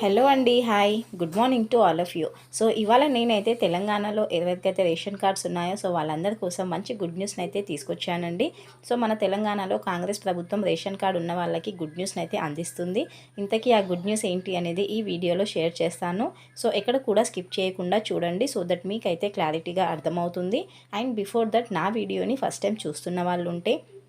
Hello అండి hi good morning to all of you so ఇవాళ నేనైతే తెలంగాణలో ఎవరికైతే రేషన్ కార్డ్స్ ఉన్నాయో సో వాళ్ళందరి కోసం మంచి గుడ్ న్యూస్ని అయితే తీసుకొచ్చానండి. సో మన తెలంగాణలో కాంగ్రెస్ ప్రభుత్వం రేషన్ కార్డు ఉన్న వాళ్ళకి గుడ్ న్యూస్ని అయితే అందిస్తుంది. ఇంతకీ ఆ గుడ్ న్యూస్ ఏంటి అనేది ఈ వీడియోలో షేర్ చేస్తాను. సో ఎక్కడ కూడా స్కిప్ చేయకుండా చూడండి సో దట్ మీకైతే క్లారిటీగా అర్థమవుతుంది. అండ్ బిఫోర్ దట్ నా వీడియోని ఫస్ట్ టైం చూస్తున్న వాళ్ళు ఉంటే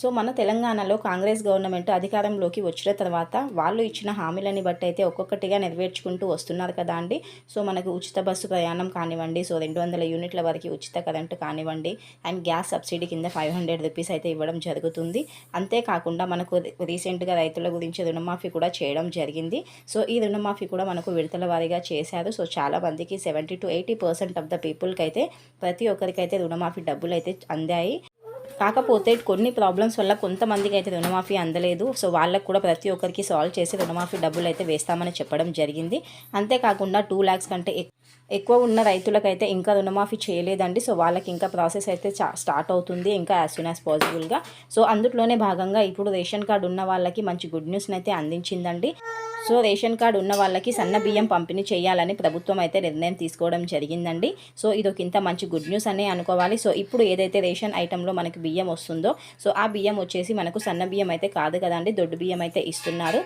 సో మన తెలంగాణలో కాంగ్రెస్ గవర్నమెంట్ అధికారంలోకి వచ్చిన తర్వాత వాళ్ళు ఇచ్చిన హామీలని బట్టి అయితే ఒక్కొక్కటిగా నెరవేర్చుకుంటూ వస్తున్నారు కదా అండి. సో మనకు ఉచిత బస్సు ప్రయాణం కానివ్వండి సో రెండు వందల యూనిట్ల వరకు ఉచిత కరెంటు కానివ్వండి అండ్ గ్యాస్ సబ్సిడీ కింద ఫైవ్ హండ్రెడ్ రూపీస్ అయితే ఇవ్వడం జరుగుతుంది. అంతేకాకుండా మనకు రీసెంట్గా రైతుల గురించి రుణమాఫీ కూడా చేయడం జరిగింది. సో ఈ రుణమాఫీ కూడా మనకు విడతల వారీగా చేశారు. సో చాలా మందికి seventy to eighty percent of the పీపుల్కి అయితే ప్రతి ఒక్కరికైతే రుణమాఫీ డబ్బులు అయితే అందాయి. కాకపోతే కొన్ని ప్రాబ్లమ్స్ వల్ల కొంతమందికి అయితే రుణమాఫీ అందలేదు. సో వాళ్ళకు కూడా ప్రతి ఒక్కరికి సాల్వ్ చేసి రుణమాఫీ డబ్బులు అయితే వేస్తామని చెప్పడం జరిగింది. అంతేకాకుండా టూ ల్యాక్స్ కంటే ఎక్కువ ఉన్న రైతులకైతే ఇంకా రుణమాఫీ చేయలేదండి. సో వాళ్ళకి ఇంకా ప్రాసెస్ అయితే స్టార్ట్ అవుతుంది ఇంకా యాజ్ సూన్ యాజ్ పాసిబుల్గా సో అందులోనే భాగంగా ఇప్పుడు రేషన్ కార్డు ఉన్న వాళ్ళకి మంచి గుడ్ న్యూస్ని అయితే అందించిందండి. సో రేషన్ కార్డు ఉన్న వాళ్ళకి సన్న బియ్యం పంపిణీ చేయాలని ప్రభుత్వం అయితే నిర్ణయం తీసుకోవడం జరిగిందండి. సో ఇది ఒక ఇంత మంచి గుడ్ న్యూస్ అని అనుకోవాలి. సో ఇప్పుడు ఏదైతే రేషన్ ఐటెంలో మనకి బియ్యం వస్తుందో సో ఆ బియ్యం వచ్చేసి మనకు సన్న బియ్యం అయితే కాదు కదండి దొడ్డు బియ్యం అయితే ఇస్తున్నారు.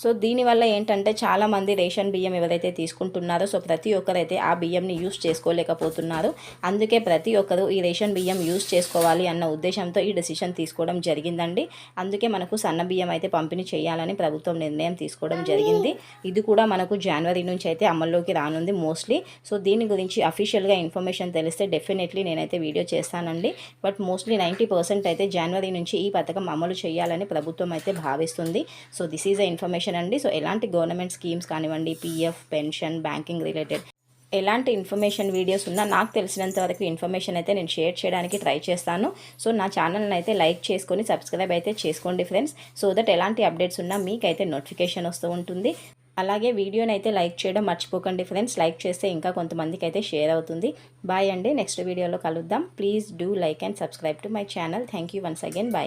సో దీనివల్ల ఏంటంటే చాలామంది రేషన్ బియ్యం ఎవరైతే తీసుకుంటున్నారో సో ప్రతి ఒక్కరైతే ఆ బియ్యంని యూస్ చేసుకోలేకపోతున్నారు. అందుకే ప్రతి ఒక్కరు ఈ రేషన్ బియ్యం యూస్ చేసుకోవాలి అన్న ఉద్దేశంతో ఈ డెసిషన్ తీసుకోవడం జరిగిందండి. అందుకే మనకు సన్న బియ్యం అయితే పంపిణీ చేయాలని ప్రభుత్వం నిర్ణయం తీసుకోవడం జరిగింది. ఇది కూడా మనకు జనవరి నుంచి అయితే అమల్లోకి రానుంది మోస్ట్లీ సో దీని గురించి అఫీషియల్గా ఇన్ఫర్మేషన్ తెలిస్తే డెఫినెట్లీ నేనైతే వీడియో చేస్తానండి. బట్ మోస్ట్లీ నైంటీ పర్సెంట్ అయితే జనవరి నుంచి ఈ పథకం అమలు చేయాలని ప్రభుత్వం అయితే భావిస్తుంది. So this is a information అండి. సో ఎలాంటి గవర్నమెంట్ స్కీమ్స్ కానివ్వండి పీఎఫ్ పెన్షన్ బ్యాంకింగ్ రిలేటెడ్ ఎలాంటి ఇన్ఫర్మేషన్ వీడియోస్ ఉన్నా నాకు తెలిసినంత వరకు ఇన్ఫర్మేషన్ అయితే నేను షేర్ చేయడానికి ట్రై చేస్తాను. సో నా ఛానల్ని అయితే లైక్ చేసుకొని సబ్స్క్రైబ్ అయితే చేసుకోండి ఫ్రెండ్స్. సో దట్ ఎలాంటి అప్డేట్స్ ఉన్నా మీకైతే నోటిఫికేషన్ వస్తూ ఉంటుంది. అలాగే వీడియోని అయితే లైక్ చేయడం మర్చిపోకండి ఫ్రెండ్స్. లైక్ చేస్తే ఇంకా కొంతమందికి అయితే షేర్ అవుతుంది. బాయ్ అండి. నెక్స్ట్ వీడియోలో కలుద్దాం. Please do like and subscribe to my channel. Thank you once again. Bye.